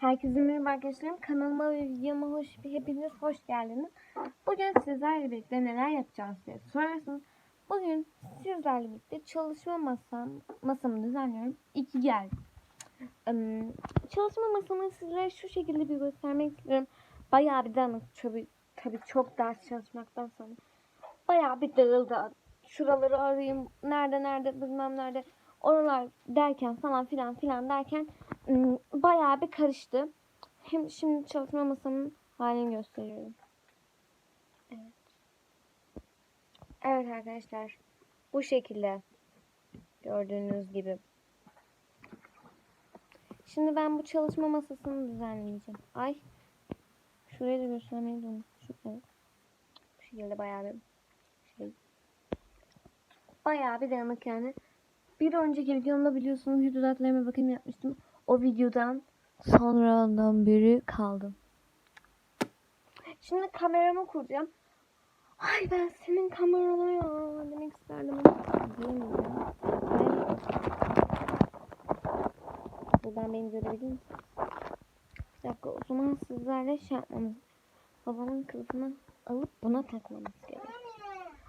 Herkese merhaba arkadaşlarım. Kanalıma ve videoma hoş, hepiniz hoş geldiniz. Bugün sizlerle birlikte neler yapacağız diye sorarsınız. Bugün sizlerle birlikte çalışma masam, masamı düzenliyorum. İki geldi. Çalışma masamı sizlere şu şekilde bir göstermek istiyorum. Bayağı bir dağınık. Tabii, tabii çok ders çalışmaktan sonra. Bayağı bir dağıldı. Şuraları arayayım. Nerede nerede bilmem nerede. Oralar derken falan filan filan derken bayağı bir karıştı. Hem şimdi çalışma masamın halini gösteriyorum. Evet. Evet arkadaşlar. Bu şekilde. Gördüğünüz gibi. Şimdi ben bu çalışma masasını düzenleyeceğim. Ay. Şurayı da göstermeyi de unutmuşum. Evet. Bu şekilde bayağı bir şey. Bayağı bir dağınık yani. Bir önceki videomda biliyorsunuz hidrolatlarıma bakım yapmıştım. O videodan sonradan beri kaldım. Şimdi kameramı kuracağım. Ay ben senin kamerana ya demek isterdim ama diyemiyorum. Buradan beni görebilir misiniz? Bir dakika o zaman sizlerle şey yapmamız. Babamın kılıfını alıp buna takmamız gerek.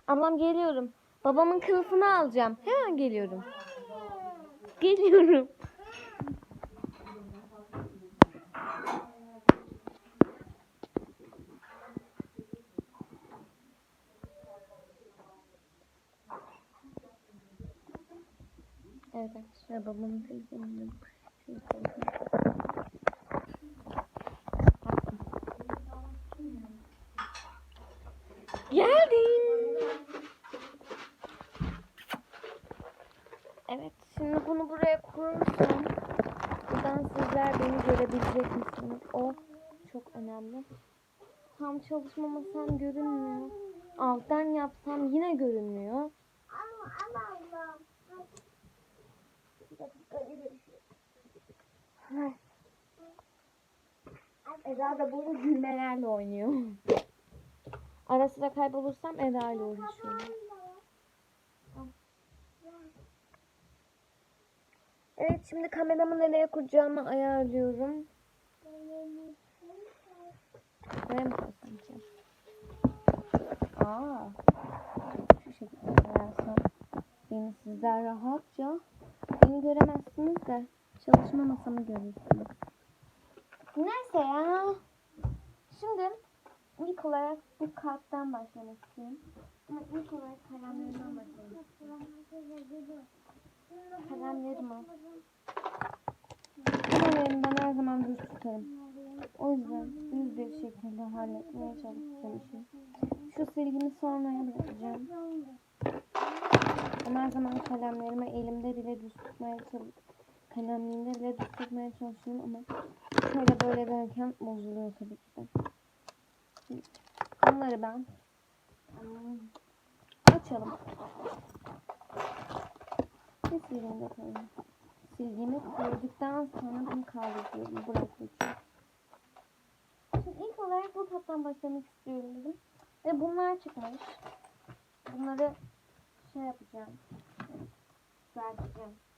Ablam geliyorum. Babamın kılıfını alacağım. Hemen geliyorum. Geliyorum. Evet arkadaşlar babamın. Şöyle koyayım. Geldim. Evet, şimdi bunu buraya kurursam buradan sizler beni görebilecek misiniz? O çok önemli. Tam çalışma masam görünmüyor. Alttan yapsam yine görünmüyor. Bir dakika, geliyorum. Ay. Eda da burada gülmelerle oynuyor. Ara sıra kaybolursam Eda ile uğraşıyorum. Evet şimdi kameramı nereye kuracağımı ayarlıyorum. Buraya mı koysam ki? Aa, şu şekilde koyarsam beni sizler rahatça beni göremezsiniz de çalışma masamı görürsünüz. Neyse ya. Şimdi ilk olarak bu karttan başlamak istiyorum. Ama ilk olarak kalemlerimden istiyorum. Kalemlerimi. Ben her zaman düz tutarım. O yüzden düz bir şekilde halletmeye çalışacağım işi. Şu silgimi sonraya bırakacağım. Ama her zaman kalemlerimi elimde bile düz tutmaya çalışıyorum. Kalemliğimde bile tutmaya çalışıyorum ama şöyle böyle derken bozuluyor tabii ki de. Bunları ben hmm, açalım. Ve silgimi de koyayım. Silgimi koyduktan sonra bunu kaldırıyorum. Bırakıyorum. Şimdi ilk olarak bu kaptan başlamak istiyorum dedim. Ve bunlar çıkmış. Bunları şey yapacağım. Düzelteceğim.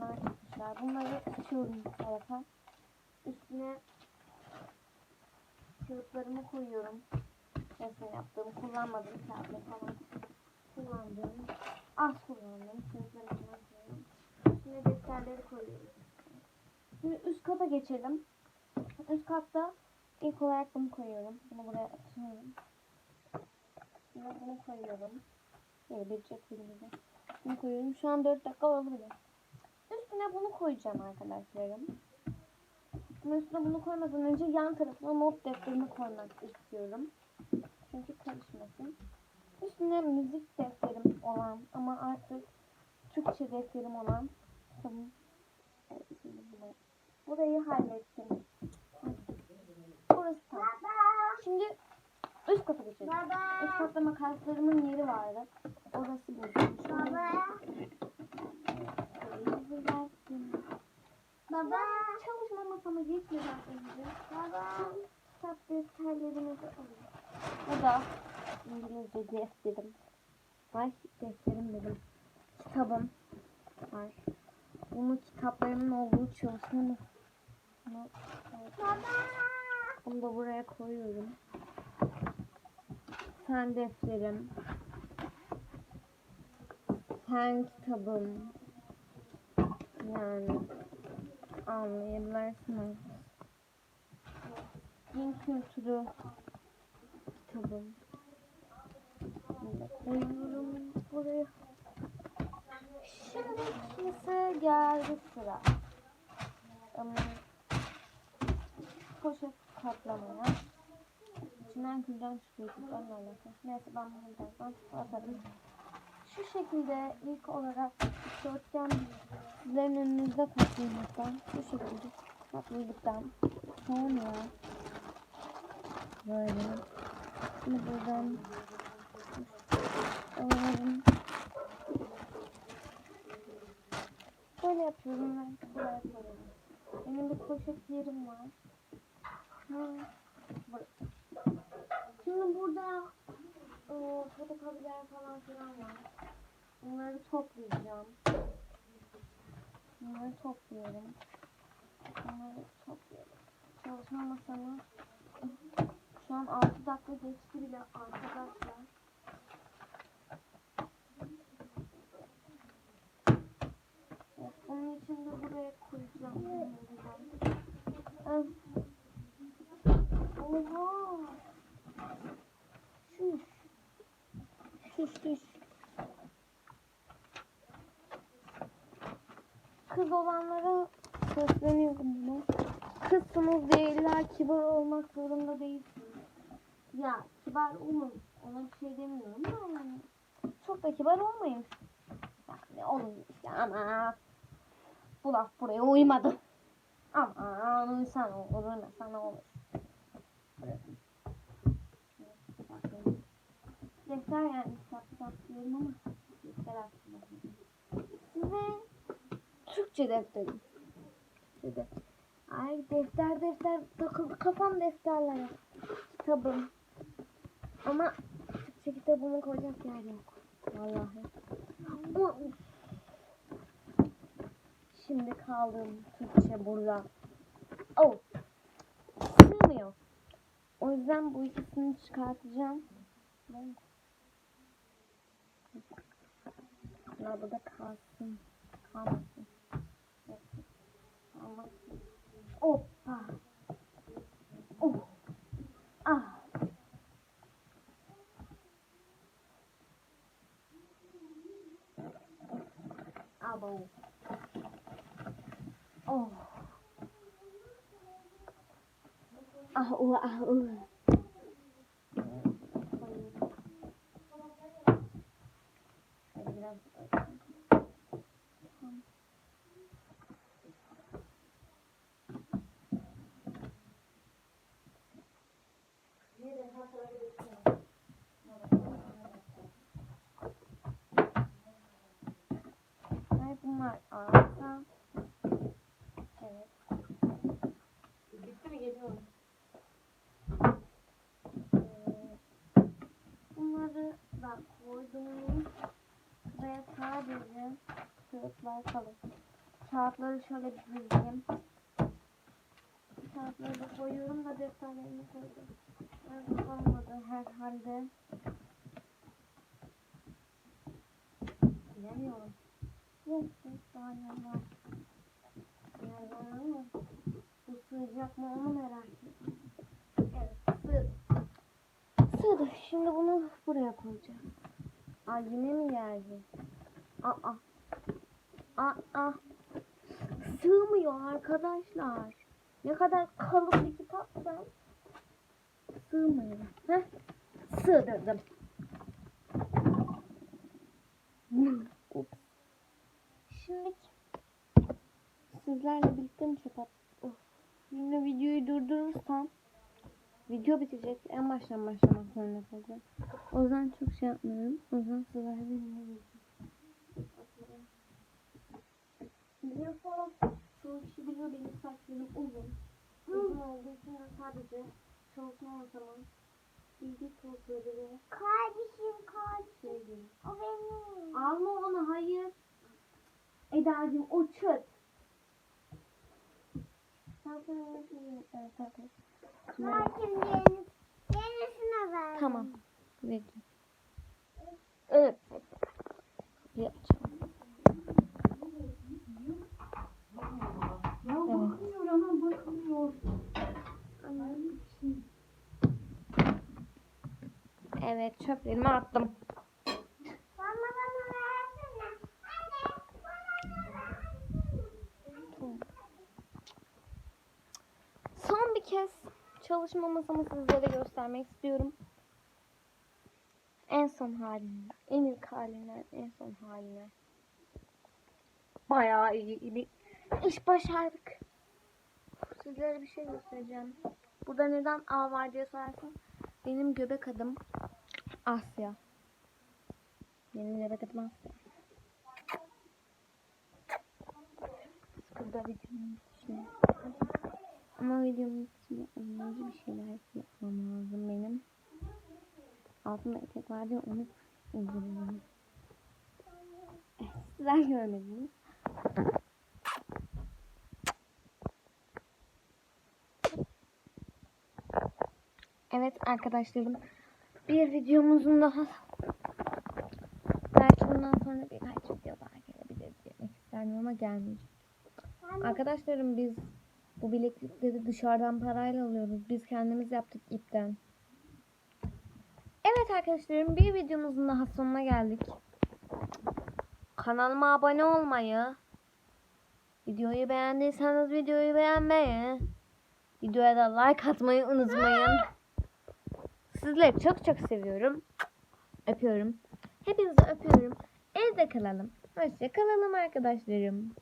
Bunlar çıkmışlar. Bunları açıyorum bu tarafa. Üstüne kağıtlarımı koyuyorum. Resim yaptığım, kullanmadığım kağıtları falan kullandığım, az kullandığım kağıtlarımı koyuyorum. Üstüne defterleri koyuyorum. Şimdi üst kata geçelim. Üst katta ilk olarak bunu koyuyorum. Bunu buraya atıyorum. Şimdi bunu koyuyorum. Böyle bir şekilde. Bunu koyuyorum. Şu an 4 dakika olabilir. Üstüne bunu koyacağım arkadaşlarım. Ama üstüne bunu koymadan önce yan tarafına not defterimi koymak istiyorum. Çünkü karışmasın. Üstüne müzik defterim olan ama artık Türkçe defterim olan. Evet, şimdi bunu- Burayı hallettim. Burası tamam. Şimdi üst kata geçelim. Üst katta makaslarımın yeri vardı. Orası burada. Baba. Çalışma masama geçmeden önce. Baba. Kitap defterlerimi de alayım. Bu da İngilizce defterim. Ay defterim dedim. Kitabım var. Bunu kitaplarımın olduğu çalışma evet, Baba. bunu da buraya koyuyorum. Fen defterim. Fen kitabım. Yani anlayabilirsiniz. Din kültürü kitabım. Koyuyorum buraya. Şimdi ise geldi sıra. Poşet katlamaya. İçinden külden çıkıyor. Külden alaka. Neyse ben bunu birazdan atarım. Şu şekilde ilk olarak dörtgen sizlerin önünüzde katlamaktan şu şekilde katladıktan sonra böyle şimdi buradan alalım. Böyle yapıyorum ben buraya koyuyorum. Benim bir poşet yerim var. Ha. Şimdi burada o, fotokopiler falan filan var. Bunları toplayacağım. Bunları topluyorum. Bunları topluyorum. Çalışma masamı şu an 6 dakika geçti bile arkadaşlar. Evet, bunun için de buraya koyacağım. Oha! Sesleniyorum bunu. Kızsınız diye kibar olmak zorunda değilsiniz. Ya kibar olun. Ona bir şey demiyorum yani. Çok da kibar olmayın. Yani olun işte ama bu laf buraya uymadı. Ama uysan olur, ne olur. Bırakın. Defter yani kitap diyorum ama defter aslında. Size Türkçe defterim. Defter. Ay defter defter takıldı kafam defterlere. Kitabım. Ama Türkçe kitabımı koyacak yer yok. Vallahi. Ama. Şimdi kaldım Türkçe burada. Oh. Sığmıyor. O yüzden bu ikisini çıkartacağım. Bunlar burada kalsın. Kalmasın. Hoppa. Oh. Ah. Abo. Oh. Ah, uh, ah, uh. Şöyle biraz Tamam. Ay bunlar arka. Evet. Bitti mi geliyorum? Ee, Da koydum. Buraya sadece kağıtlar kalır. Kağıtları şöyle bir dizeyim. Kağıtları da koyuyorum da defterlerimi koydum. Evet, olmadı herhalde. Bilemiyorum. Yok, yok, daha ne var? Nereden ama bu sığacak mı onu merak ediyorum. Evet, sığdı. Sığdı. Şimdi bunu buraya koyacağım. Aa yine mi geldi? Aa. Aa. Sığmıyor arkadaşlar. Ne kadar kalın bir kitapsa sığmıyor. Heh. Sığdırdım. Ups. Şimdi sizlerle birlikte mi çöp. Şimdi videoyu durdurursam video bitecek. En baştan başlamak zorunda kalacağım. O yüzden çok şey yapmıyorum. O yüzden sizlerle benimle birlikte. Biliyorsanız çoğu kişi biliyor benim saçlarım uzun. Uzun olduğu için de sadece çalışma masamın bilgi tozları ve Kardeşim kardeşim. O benim. Alma onu hayır. Eda'cığım o çöp. Zaten evet, zaten. Hakim yeni, yenisine ver. Tamam. Peki. Evet. Bir açalım. Ya bakmıyor anam bakmıyor. Evet çöplerimi attım. Son bir kez çalışma masamı sizlere göstermek istiyorum. En son haline, en ilk halinden en son haline. Bayağı iyi bir iş başardık. Sizlere bir şey göstereceğim. Burada neden A var diye sorarsan benim göbek adım Asya. Benim göbek adım Asya. Burada videonun içine. Ama videomun içinde önce bir şeyler yapmam lazım benim. Altında etek vardı ya onu indirmem. Eh, Sizler görmediniz. Evet arkadaşlarım bir videomuzun daha belki bundan sonra birkaç video daha gelebilir demek isterdim ama gelmeyecek. Arkadaşlarım biz bu bileklikleri dışarıdan parayla alıyoruz. Biz kendimiz yaptık ipten. Evet arkadaşlarım bir videomuzun daha sonuna geldik. Kanalıma abone olmayı, videoyu beğendiyseniz videoyu beğenmeyi, videoya da like atmayı unutmayın. Sizleri çok çok seviyorum. Öpüyorum. Hepinizi öpüyorum. Evde kalalım. Hoşça kalalım arkadaşlarım.